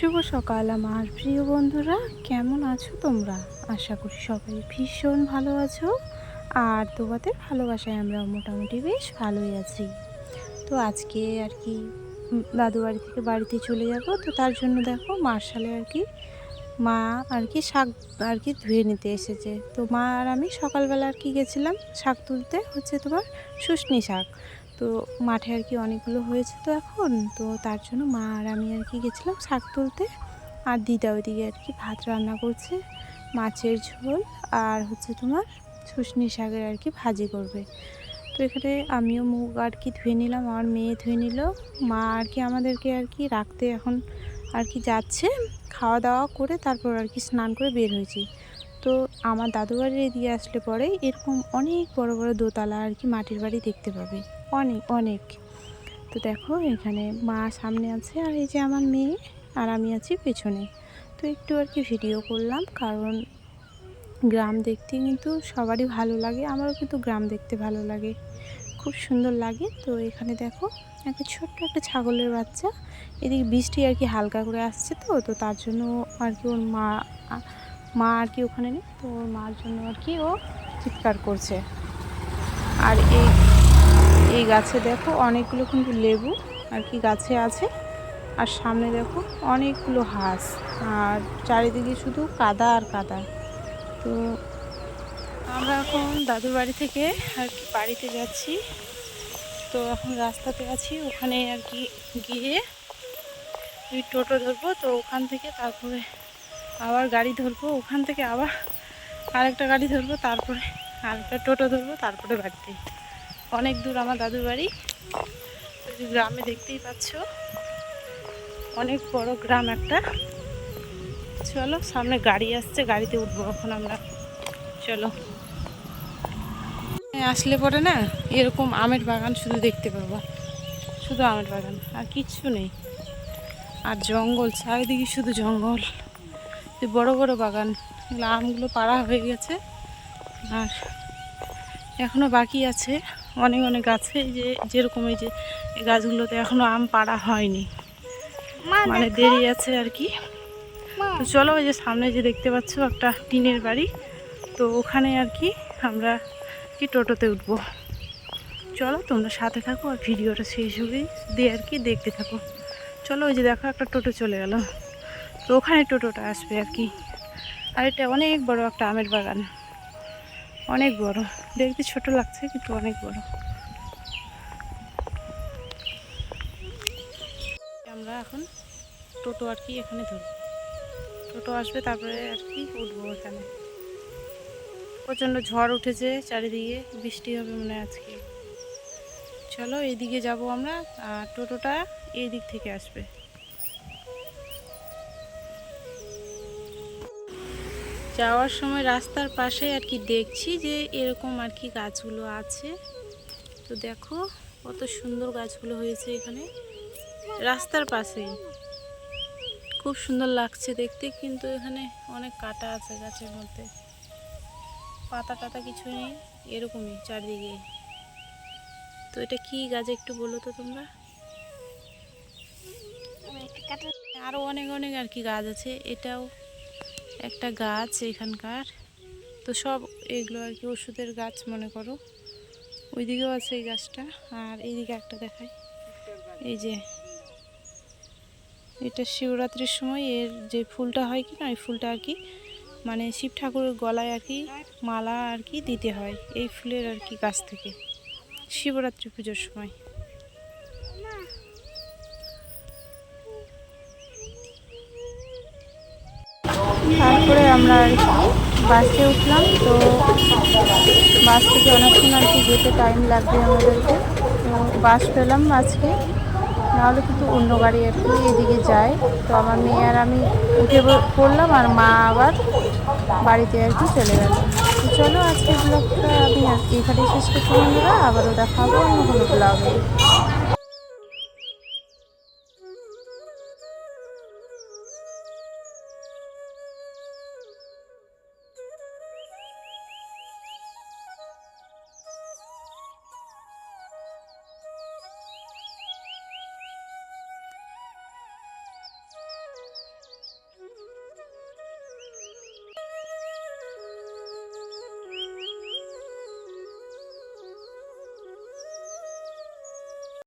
শুভ সকাল আমার প্রিয় বন্ধুরা। কেমন আছো তোমরা? আশা করি সবাই ভীষণ ভালো আছো। আর তোমাদের ভালোবাসায় আমরা মোটামুটি বেশ ভালোই আছি। তো আজকে আর কি দাদু বাড়ি থেকে বাড়িতে চলে যাব। তো তার জন্য দেখো মার্শালে আর কি মা আর কি শাক আর কি ধুয়ে নিতে এসেছে। তো মা আর আমি সকালবেলা আর কি গেছিলাম শাক তুলতে, হচ্ছে তোমার শুশনি শাক। তো মাঠে আর কি অনেকগুলো হয়েছে তো এখন তো তার জন্য মা আর আমি আর কি গেছিলাম শাক তুলতে আর দিদা ওইদিকে আর কি ভাত রান্না করছে মাছের ঝোল আর হচ্ছে তোমার শুশনি শাকের আর কি ভাজি করবে তো এখানে আমিও মুগ আর কি ধুয়ে নিলাম আমার মেয়ে ধুয়ে নিল মা আর কি আমাদেরকে আর কি রাখতে এখন আর কি যাচ্ছে খাওয়া দাওয়া করে তারপর আর কি স্নান করে বের হয়েছি তো আমার দাদু বাড়ির এদিকে আসলে পরে এরকম অনেক বড় বড় দোতলা আর কি মাটির বাড়ি দেখতে পাবে অনেক অনেক। তো দেখো, এখানে মা সামনে আছে আর এই যে আমার মেয়ে আর আমি আছি পেছনে। তো একটু আর কি ভিডিও করলাম, কারণ গ্রাম দেখতে কিন্তু সবারই ভালো লাগে, আমারও কিন্তু গ্রাম দেখতে ভালো লাগে। খুব সুন্দর লাগে। তো এখানে দেখো, একটা ছোট্ট একটা ছাগলের বাচ্চা। এদিকে বৃষ্টি আর কি হালকা করে আসছে তো তো তার জন্য আর কি ওর মা মা আর কি ওখানে নেই। তো ওর মার জন্য আর কি ও চিৎকার করছে। আর এই এই গাছে দেখো অনেকগুলো কিন্তু লেবু আর কি গাছে আছে। আর সামনে দেখো অনেকগুলো হাঁস। আর চারিদিকে শুধু কাদা আর কাদা। তো আমরা এখন দাদুর বাড়ি থেকে আর কি বাড়িতে যাচ্ছি। তো এখন রাস্তাতে আছি, ওখানে আর কি গিয়ে ওই টোটো ধরবো। তো ওখান থেকে তারপরে আবার গাড়ি ধরবো। ওখান থেকে আবার আরেকটা গাড়ি ধরবো, তারপরে আরেকটা টোটো ধরবো, তারপরে বাড়িতে। অনেক দূর আমার দাদুর বাড়ি। গ্রামে দেখতেই পাচ্ছ। অনেক বড় গ্রাম একটা। চলো, সামনে গাড়ি আসছে, গাড়িতে উঠবো এখন আমরা। চলো। আসলে পরে না, এরকম আমের বাগান শুধু দেখতে পাবো। শুধু আমের বাগান, আর কিচ্ছু নেই। আর জঙ্গল, চারিদিকে শুধু জঙ্গল। বড় বড় বাগান আমগুলো পাড়া হয়ে গেছে। আর এখনও বাকি আছে। অনেক অনেক গাছে যে যেরকম এই যে এই গাছগুলোতে এখনও আম পাড়া হয়নি। মানে দেরি আছে আর কি। তো চলো ওই যে সামনে যে দেখতে পাচ্ছ একটা টিনের বাড়ি। তো ওখানে আর কি আমরা কি টোটোতে উঠবো। চলো তোমরা সাথে থাকো আর ভিডিওটা সেই সুযোগেই দিয়ে আর কি দেখতে থাকো। চলো ওই যে দেখো একটা টোটো চলে গেল। তো ওখানে টোটোটা আসবে আর কি। আর এটা অনেক বড় একটা আমের বাগান। অনেক বড়। দেখতে ছোট লাগছে, কিন্তু অনেক বড়। আমরা এখন টোটো আর কি এখানে ধরবো। টোটো আসবে, তারপরে আর কি উঠবো এখানে প্রচণ্ড ঝড় উঠেছে চারিদিকে, বৃষ্টি হবে মনে আজকে। চলো, এইদিকে যাব আমরা, আর টোটোটা এই দিক থেকে আসবে। যাওয়ার সময় রাস্তার পাশে আর কি দেখছি যে এরকম আর কি গাছগুলো আছে। তো দেখো কত সুন্দর গাছগুলো হয়েছে এখানে। রাস্তার পাশে। খুব সুন্দর লাগছে দেখতে, কিন্তু এখানে অনেক কাটা আছে গাছের মধ্যে। পাতা টাতা কিছু নেই, এরকমই চারদিকে। তো এটা কি গাছ একটু বলো তো তোমরা? আরও অনেক অনেক আর কি গাছ আছে। এটাও একটা গাছ এখানকার। তো সব এগুলো আর কি ওষুধের গাছ মনে করো। ওইদিকেও আছে এই গাছটা। আর এইদিকে একটা দেখাই। এই যে এটা শিবরাত্রির সময়। এর যে ফুলটা হয় কি না, ওই ফুলটা আর কি মানে শিব ঠাকুরের গলায় আর কি মালা আর কি দিতে হয়। এই ফুলের আর কি গাছ থেকে। শিবরাত্রি পুজোর সময়। আমরা আর কি বাসে উঠলাম, তো বাস থেকে অনেকক্ষণ আর কি যেতে টাইম লাগবে আমাদেরকে। তো বাস পেলাম আজকে, নাহলে কিন্তু অন্য গাড়ি আর কি এদিকে যায়। তো আমার মেয়ে আর আমি উঠে পড়লাম আর মা আবার বাড়িতে আর কি চলে গেল। তো চলো আজকে ব্লগটা আমি এখানে শেষ করছি আবারও দেখাবো অন্য কোনো ব্লগে